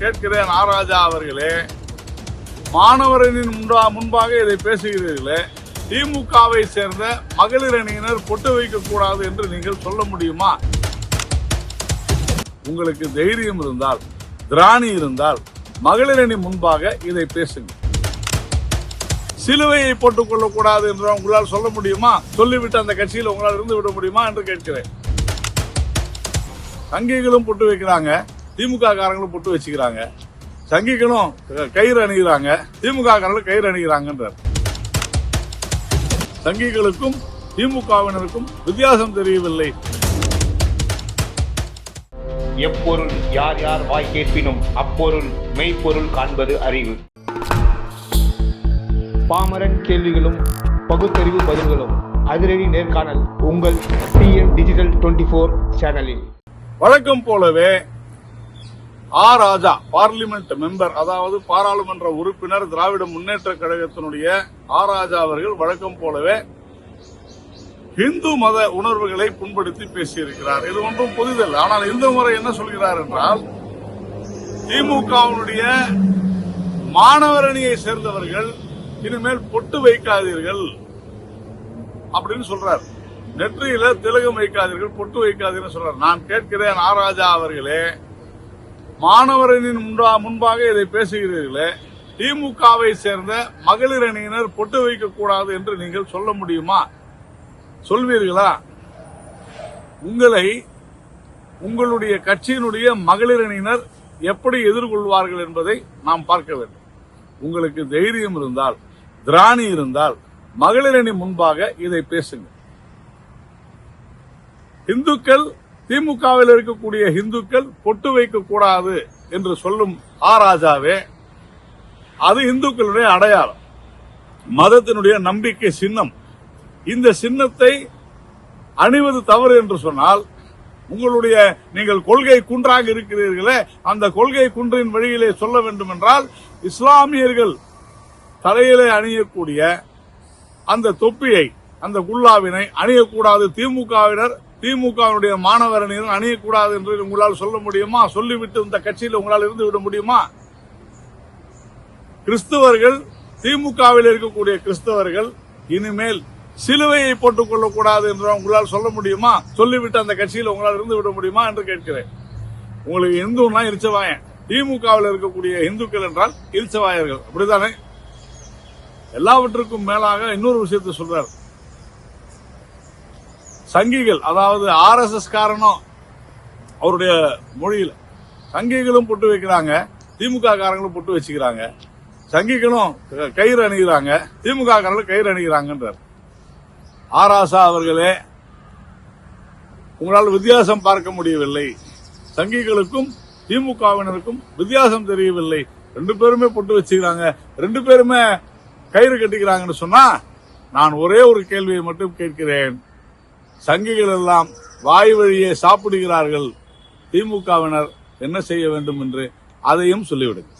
கேட்கிறேன் நாராஜா அவர்களே. மாணவரனின் முன்பா- முன்பாக இதை பேசுகிறீர்களே. திமுகவை சேர்ந்த மகளிர் அணியினர் பொட்டு வைக்கக்கூடாது என்று நீங்கள் சொல்ல முடியுமா? உங்களுக்கு தைரியம் இருந்தால் திராணி இருந்தால் மகளிர் அணி முன்பாக இதை பேசுங்க சிலுவையை போட்டுக் கொள்ளக்கூடாது என்று உங்களால் சொல்ல முடியுமா? சொல்லிவிட்டு அந்த கட்சியில் உங்களால் இருந்து விட முடியுமா? என்று கேட்கிறேன். சங்கிகளும் பொட்டு வைக்கிறாங்க. திமுக காரங்களும் பொட்டு வச்சுக்கிறாங்க. சங்கிகளும் கயிறு அணிகிறாங்க. திமுக காரங்களும் கயிறு அணிகிறாங்கன்றார். சங்கிகளுக்கும் திமுகவினருக்கும் வித்தியாசம் தெரியவில்லை. எப்பொருள் யார் யார் வாய் கேட்பினும் அப்பொருள் மெய்ப்பொருள் காண்பது அறிவு. பாமரன் கேள்விகளும் பகுத்தறிவு பதில்களும் அதிரடி நேர்காணல் உங்கள் டிஎன் டிஜிட்டல் டுவெண்ட்டி ஃபோர் சேனலில் வழக்கம் போலவே ஆ ராஜா பார்லிமெண்ட் மெம்பர் அதாவது பாராளுமன்ற உறுப்பினர் திராவிட முன்னேற்ற கழகத்தினுடைய ஆ ராஜா அவர்கள் வழக்கம் போலவே இந்து மத உணர்வுகளை புண்படுத்தி பேசியிருக்கிறார். இது ஒன்றும் புதிதல்ல. ஆனால் இந்த முறை என்ன சொல்கிறார் என்றால் திமுகவினுடைய மாணவர் அணியை சேர்ந்தவர்கள் இனிமேல் பொட்டு வைக்காதீர்கள் அப்படின்னு சொல்றார். நெற்றியில திலகம் வைக்காதீர்கள் பொட்டு வைக்காதீர்கள் சொல்றார். நான் கேட்கிறேன் ஆராஜா அவர்களே மாணவரனின் முன்பா- முன்பாக இதை பேசுகிறீர்களே திமுகவை சேர்ந்த மகளிர் அணியினர் பொட்டு வைக்க கூடாது என்று நீங்கள் சொல்ல முடியுமா? சொல்வீர்களா? உங்களை உங்களுடைய கட்சியினுடைய மகளிர் அணியினர் எப்படி எதிர்கொள்வார்கள் என்பதை நாம் பார்க்க வேண்டும். உங்களுக்கு தைரியம் இருந்தால் திராணி இருந்தால் மகளிர் அணி முன்பாக இதை பேசுங்கள். இந்துக்கள் திமுகவில் இருக்கக்கூடிய இந்துக்கள் பொட்டு வைக்க கூடாது என்று சொல்லும் ஆ ராஜாவே அது இந்துக்களுடைய அடையாளம். மதத்தினுடைய நம்பிக்கை சின்னம். இந்த சின்னத்தை அணிவது தவறு என்று சொன்னால் உங்களுடைய நீங்கள் கொள்கை குன்றாக இருக்கிறீர்களே அந்த கொள்கை குன்றின் வழியிலே சொல்ல வேண்டும் என்றால் இஸ்லாமியர்கள் தலையிலே அணியக்கூடிய அந்த தொப்பியை அந்த குல்லாவினை அணியக்கூடாது. திமுகவினர் திமுகவினுடைய மாணவர் அணியினர் அணியக்கூடாது என்று உங்களால் சொல்ல முடியுமா? சொல்லிவிட்டு இந்த கட்சியில் உங்களால் இருந்து விட முடியுமா? கிறிஸ்தவர்கள் திமுகவில் இருக்கக்கூடிய கிறிஸ்தவர்கள் இனிமேல் சிலுவையை போட்டுக் கொள்ளக்கூடாது என்று உங்களால் சொல்ல முடியுமா? சொல்லிவிட்டு அந்த கட்சியில் உங்களால் இருந்து விட முடியுமா என்று கேட்கிறேன். உங்களுக்கு இந்துன்னா இருச்சவாயன். திமுகவில் இருக்கக்கூடிய இந்துக்கள் என்றால் இரிச்சவாயர்கள். அப்படிதானே எல்லாவற்றுக்கும் மேலாக இன்னொரு விஷயத்தை சொல்றாரு. சங்கிகள் அதாவது ஆர் எஸ் எஸ் காரனும் அவருடைய மொழியில் சங்கிகளும் பொட்டு வைக்கிறாங்க திமுக காரங்களும் பொட்டு வச்சுக்கிறாங்க. சங்கிகளும் கயிறு அணிகிறாங்க திமுக காரங்களும் கயிறு அணிகிறாங்கன்றார். ஆராசா அவர்களே உங்களால் வித்தியாசம் பார்க்க முடியவில்லை. சங்கிகளுக்கும் திமுகவினருக்கும் வித்தியாசம் தெரியவில்லை. ரெண்டு பேருமே பொட்டு வச்சுக்கிறாங்க ரெண்டு பேருமே கயிறு கட்டிக்கிறாங்கன்னு சொன்னா நான் ஒரே ஒரு கேள்வியை மட்டும் கேட்கிறேன். சங்கிகள் எல்லாம் வாய் வழியே சாப்பிடுகிறார்கள். திமுகவினர் என்ன செய்ய வேண்டும் என்று அதையும் சொல்லிவிடுங்கள்.